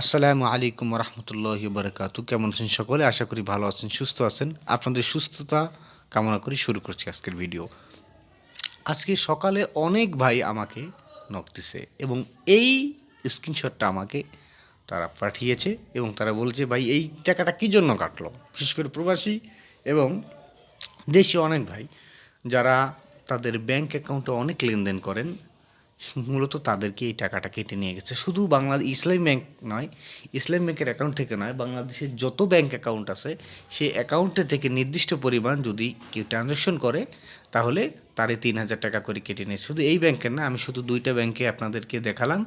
আসসালামু আলাইকুম রহমতুল্লাহ বারকাতু কেমন আছেন সকলে? আশা করি ভালো আছেন, সুস্থ আছেন। আপনাদের সুস্থতা কামনা করি শুরু করছি আজকের ভিডিও। আজকে সকালে অনেক ভাই আমাকে নক দিছে এবং এই স্ক্রিনশটটা আমাকে তারা পাঠিয়েছে এবং তারা বলছে, ভাই, এই টাকাটা কী জন্য কাটলো? বিশেষ করে প্রবাসী এবং দেশি অনেক ভাই যারা তাদের ব্যাংক অ্যাকাউন্টে অনেক লেনদেন করেন। মূলত তাদেরকে এই টাকাটা কেটে নিয়ে গেছে। শুধু বাংলাদেশ ইসলাম ব্যাংক নয়, ইসলাম ব্যাংকের অ্যাকাউন্ট থেকে নয় বাংলাদেশের যত ব্যাংক অ্যাকাউন্ট আছে, সেই অ্যাকাউন্টে থেকে নির্দিষ্ট পরিমাণ যদি কেউ ট্রানজ্যাকশন করে, তাহলে তারে তিন হাজার টাকা করে কেটে নিয়েছে শুধু এই ব্যাংকের না, আমি শুধু দুইটা ব্যাংকে আপনাদেরকে দেখালাম।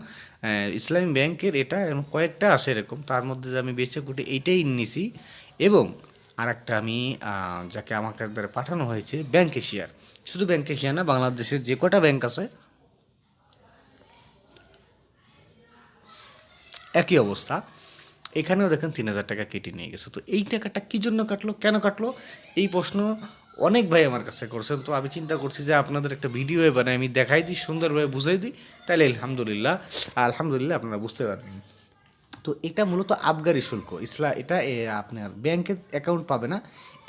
ইসলামী ব্যাংকের এটা এবং কয়েকটা আছে এরকম, তার মধ্যে আমি বেছে কুটে এইটাই নিছি। এবং আর একটা আমি যাকে আমাকে পাঠানো হয়েছে, ব্যাংক এশিয়ার। শুধু ব্যাংক এশিয়া না, বাংলাদেশের যে কটা ব্যাংক আছে একই অবস্থা। এখানেও দেখেন তিন হাজার টাকা কেটে নিয়ে গেছে। তো এই টাকাটা কী জন্য কাটলো, কেন কাটলো? এই প্রশ্ন অনেক ভাই আমার কাছে করছেন। তো আমি চিন্তা করছি যে আপনাদের একটা ভিডিও বানাই আমি দেখাই দিই, সুন্দরভাবে বুঝাই দিই। তাহলে আলহামদুলিল্লাহ আলহামদুলিল্লাহ আপনারা বুঝতে পারবেন। তো এটা মূলত আবগারি শুল্ক। ইসলা, এটা আপনার ব্যাংকের অ্যাকাউন্ট পাবে না।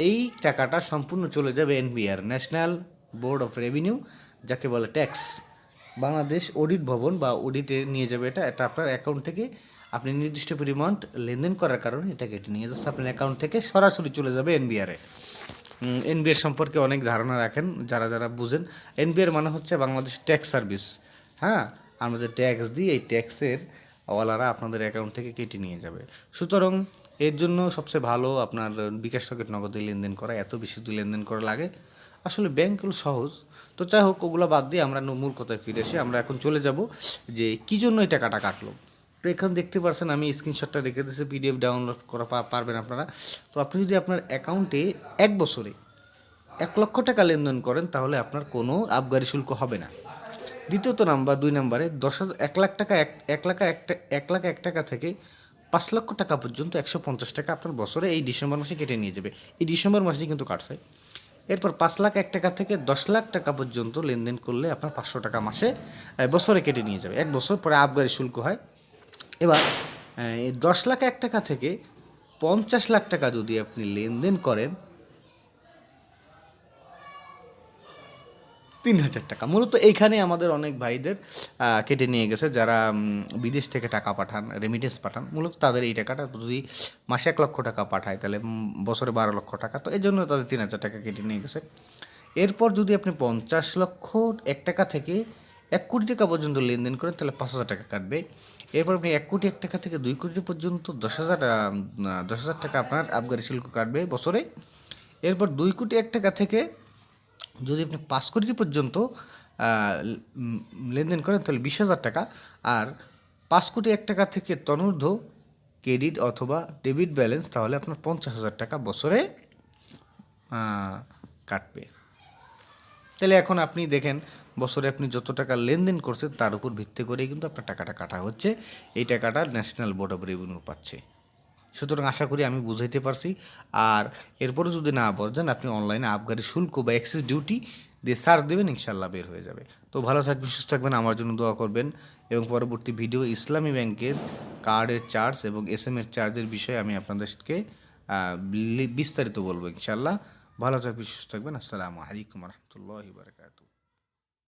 এই টাকাটা সম্পূর্ণ চলে যাবে NBR national board of revenue যাকে বলে ট্যাক্স বাংলাদেশ অডিট ভবন বা অডিটে নিয়ে যাবে এটা। এটা আপনার অ্যাকাউন্ট থেকে আপনি নির্দিষ্ট পরিমাণ লেনদেন করার কারণে এটা কেটে নিয়ে যাচ্ছে। আপনার অ্যাকাউন্ট থেকে সরাসরি চলে যাবে এনবিআরে এনবিআর সম্পর্কে অনেক ধারণা রাখেন, যারা যারা বুঝেন। এনবিআর মানে হচ্ছে বাংলাদেশ ট্যাক্স সার্ভিস হ্যাঁ? আমরা যে ট্যাক্স দিই, এই ট্যাক্সের ওয়ালারা আপনাদের অ্যাকাউন্ট থেকে কেটে নিয়ে যাবে। সুতরাং এর জন্য সবচেয়ে ভালো আপনার বিকাশ রকেট নগদে লেনদেন করা, এত বেশি তো লেনদেন করা লাগে। আসলে ব্যাংকগুলো সহজ। তো যাই হোক, ওগুলো বাদ দিয়ে আমরা মূল কথায় ফিরে এসে আমরা এখন চলে যাব যে কী জন্য এই টাকাটা কাটলো। তো এখানে দেখতে পারছেন আমি স্ক্রিনশটটা রেখে দিয়েছি পিডিএফ ডাউনলোড করা পারবেন আপনারা। তো আপনি যদি আপনার অ্যাকাউন্টে এক বছরে এক লক্ষ টাকা লেনদেন করেন, তাহলে আপনার কোনো আবগারি শুল্ক হবে না। দ্বিতীয়ত নাম্বার, দুই নম্বরে দশ হাজার, এক লাখ টাকা এক এক লাখ একটা এক লাখ এক টাকা থেকে পাঁচ লক্ষ টাকা পর্যন্ত একশো পঞ্চাশ টাকা আপনার বছরে এই ডিসেম্বর মাসে কেটে নিয়ে যাবে। এই ডিসেম্বর মাসে কিন্তু কাটছে এরপর পাঁচ লাখ এক টাকা থেকে দশ লাখ টাকা পর্যন্ত লেনদেন করলে আপনার পাঁচশো টাকা মাসে বছরে কেটে নিয়ে যাবে। এক বছর পরে আবগারি শুল্ক হয়। এবার দশ লাখ এক টাকা থেকে পঞ্চাশ লাখ টাকা যদি আপনি লেনদেন করেন তিন হাজার টাকা। মূলত এইখানে আমাদের অনেক ভাইদের কেটে নিয়ে গেছে যারা বিদেশ থেকে টাকা পাঠান রেমিটেন্স পাঠান। মূলত তাদের এই টাকাটা যদি মাসে এক লক্ষ টাকা পাঠায়, তাহলে বছরে বারো লক্ষ টাকা। তো এই জন্য তাদের তিন হাজার টাকা কেটে নিয়ে গেছে। এরপর যদি আপনি পঞ্চাশ লক্ষ এক টাকা থেকে এক কোটি টাকা পর্যন্ত লেনদেন করেন, তাহলে পাঁচ হাজার টাকা কাটবে। এরপর আপনি এক কোটি, এক টাকা থেকে দুই কোটি পর্যন্ত দশ হাজার দশ হাজার টাকা আপনার আবগারি শুল্ক কাটবে বছরে। এরপর দুই কোটি, এক টাকা থেকে যদি আপনি পাঁচ কোটি পর্যন্ত লেনদেন করেন, তাহলে বিশ হাজার টাকা। আর পাঁচ কোটি এক টাকা থেকে তনূর্ধ্ব ক্রেডিট অথবা ডেবিট ব্যালেন্স, তাহলে আপনার পঞ্চাশ হাজার টাকা বছরে কাটবে। তাহলে এখন আপনি দেখেন, বছরে আপনি যত টাকা লেনদেন করছেন, তার উপর ভিত্তি করেই কিন্তু আপনার টাকাটা কাটা হচ্ছে। এই টাকাটা ন্যাশনাল বোর্ড অফ রেভিনিউ পাচ্ছে। সুতরাং আশা করি আমি বুঝাইতে পারছি। আর এরপরে যদি না বোঝেন, আপনি অনলাইনে আবগারি শুল্ক বা এক্সেস ডিউটি দিয়ে সার্চ দেবেন ইনশাল্লাহ বের হয়ে যাবে। তো ভালো থাকবেন, সুস্থ থাকবেন, আমার জন্য দোয়া করবেন। এবং পরবর্তী ভিডিও ইসলামী ব্যাংকের কার্ডের চার্জ এবং এস এম এর চার্জের বিষয়ে আমি আপনাদেরকে বিস্তারিত বলব ইনশাল্লাহ ভালো থাকবেন, সুস্থ থাকবেন। আসসালামু আলাইকুম রহমতুল্লাহ বারকাতু